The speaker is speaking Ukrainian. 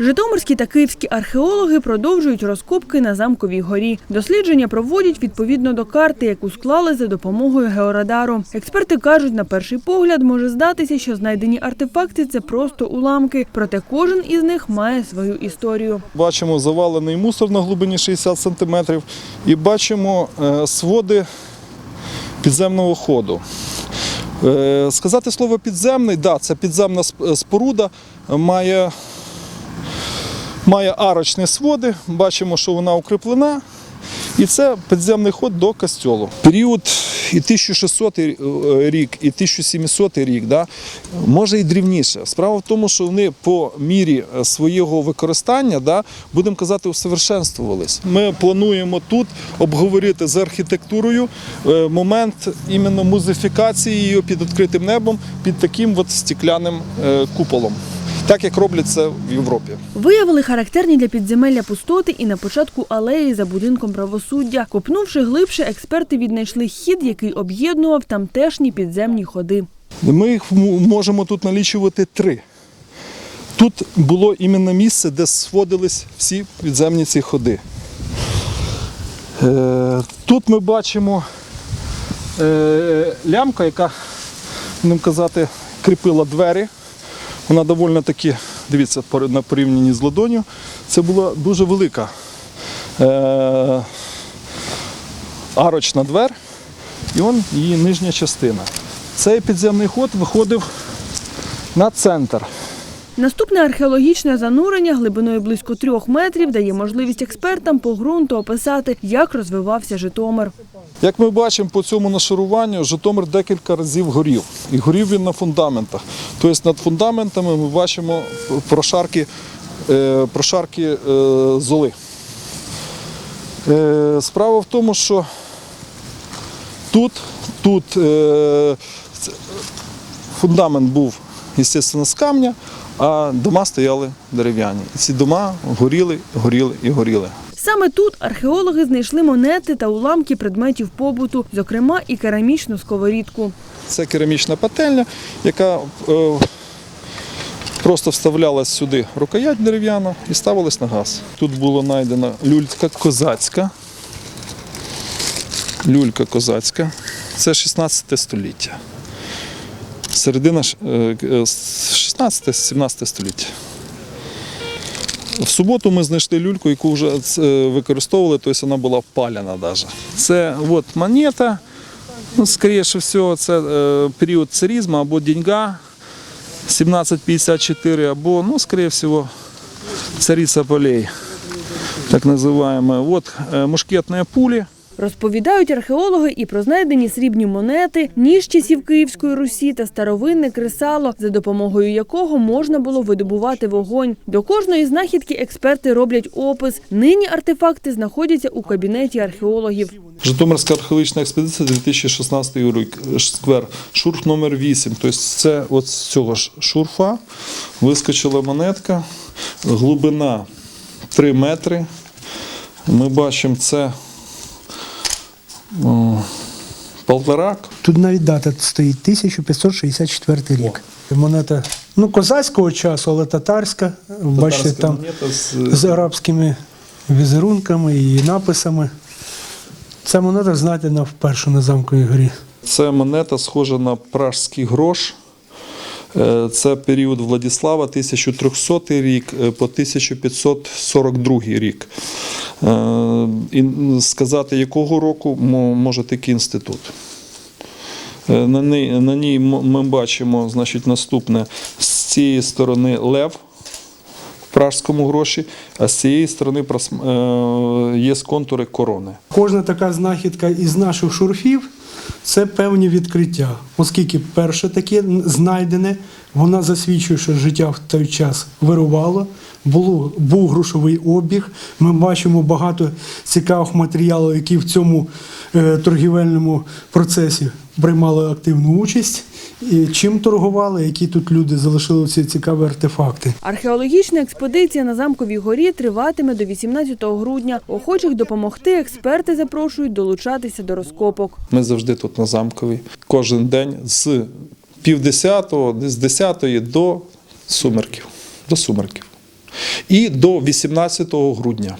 Житомирські та київські археологи продовжують розкопки на замковій горі. Дослідження проводять відповідно до карти, яку склали за допомогою георадару. Експерти кажуть, на перший погляд може здатися, що знайдені артефакти це просто уламки, проте кожен із них має свою історію. Бачимо завалений мусор на глибині 60 см і бачимо е, своди підземного ходу. Е, Сказати слово підземний, да, це підземна споруда, має, має арочні своди, бачимо, що вона укріплена. І це підземний ход до костьолу. Період і 1600 рік, і 1700 рік, да, може і дрівніше. Справа в тому, що вони по мірі е, свого використання, да, будемо казати, усовершенствувались. Ми плануємо тут обговорити з архітектурою е, момент іменно музифікації її під відкритим небом, під таким от стекляним е, куполом, так як роблять це в Європі. Виявили характерні для підземелля пустоти і на початку алеї за будинком правосуддя. Копнувши глибше, експерти віднайшли хід, який об'єднував тамтешні підземні ходи. Ми їх можемо тут налічувати три. Тут було іменно місце, де сводились всі підземні ці ходи. Е, Тут ми бачимо е, лямка, яка, будемо казати, кріпила двері. Вона доволі таки, дивіться, на порівнянні з ладонью. Це була дуже велика е, арочна двер, і он її нижня частина. Цей підземний ход виходив на центр. Наступне археологічне занурення глибиною близько трьох метрів дає можливість експертам по ґрунту описати, як розвивався Житомир. Як ми бачимо по цьому нашаруванню, Житомир декілька разів горів. І горів він на фундаментах. Тобто над фундаментами ми бачимо прошарки, е, прошарки е, золи. Е, Справа в тому, що тут, тут фундамент був, звісно, з камня, а дома стояли дерев'яні. І ці дома горіли, горіли і горіли. Саме тут археологи знайшли монети та уламки предметів побуту, зокрема і керамічну сковорідку. Це керамічна пательня, яка е, просто вставлялась сюди рукоять дерев'яна і ставилась на газ. Тут було знайдена люлька козацька. Люлька козацька. Це 16 століття. Середина ж, е, е, 16-17 століття. В суботу ми знайшли люльку, яку вже е, використовували, тобто вона була впалена навіть. Це от монета. Ну, скоріше всього, це е, період царізму або деньга 1754, або, ну, скоріше всього, царица полей, так називаємо. От е, мушкетні пулі. Розповідають археологи і про знайдені срібні монети, ніж часів Київської Русі та старовинне кресало, за допомогою якого можна було видобувати вогонь. До кожної знахідки експерти роблять опис. Нині артефакти знаходяться у кабінеті археологів. Житомирська археологічна експедиція 2016 рік, сквер, шурф номер 8. Тобто це от з цього ж шурфа вискочила монетка, глибина 3 метри. Ми бачимо це полторак. Тут навіть дата стоїть 1564 рік. Монета ну, козацького часу, але татарська. Бачите, там з- з арабськими візерунками і написами. Ця монета знайдена вперше на замковій горі. Це монета схожа на пражський грош. Е, Це період Владислава 1300 рік е, по 1542 рік. Е, І сказати, якого року може такий інститут. Е, На ній, на ній ми бачимо значить, наступне з цієї сторони лев в пражському гроші, а з цієї сторони е, є контури корони. Кожна така знахідка із наших шурфів це певні відкриття. Оскільки перше таке знайдене, вона засвідчує, що життя в той час вирувало, було, був грошовий обіг. Ми бачимо багато цікавих матеріалів, які в цьому е, торгівельному процесі приймали активну участь. І чим торгували, які тут люди залишили ці цікаві артефакти. Археологічна експедиція на замковій горі триватиме до 18 грудня. Охочих допомогти експерти запрошують долучатися до розкопок. Ми завжди тут на замковій. Кожен день з півдесятого, з десятої до сумерків. До сумерків. і до 18 грудня.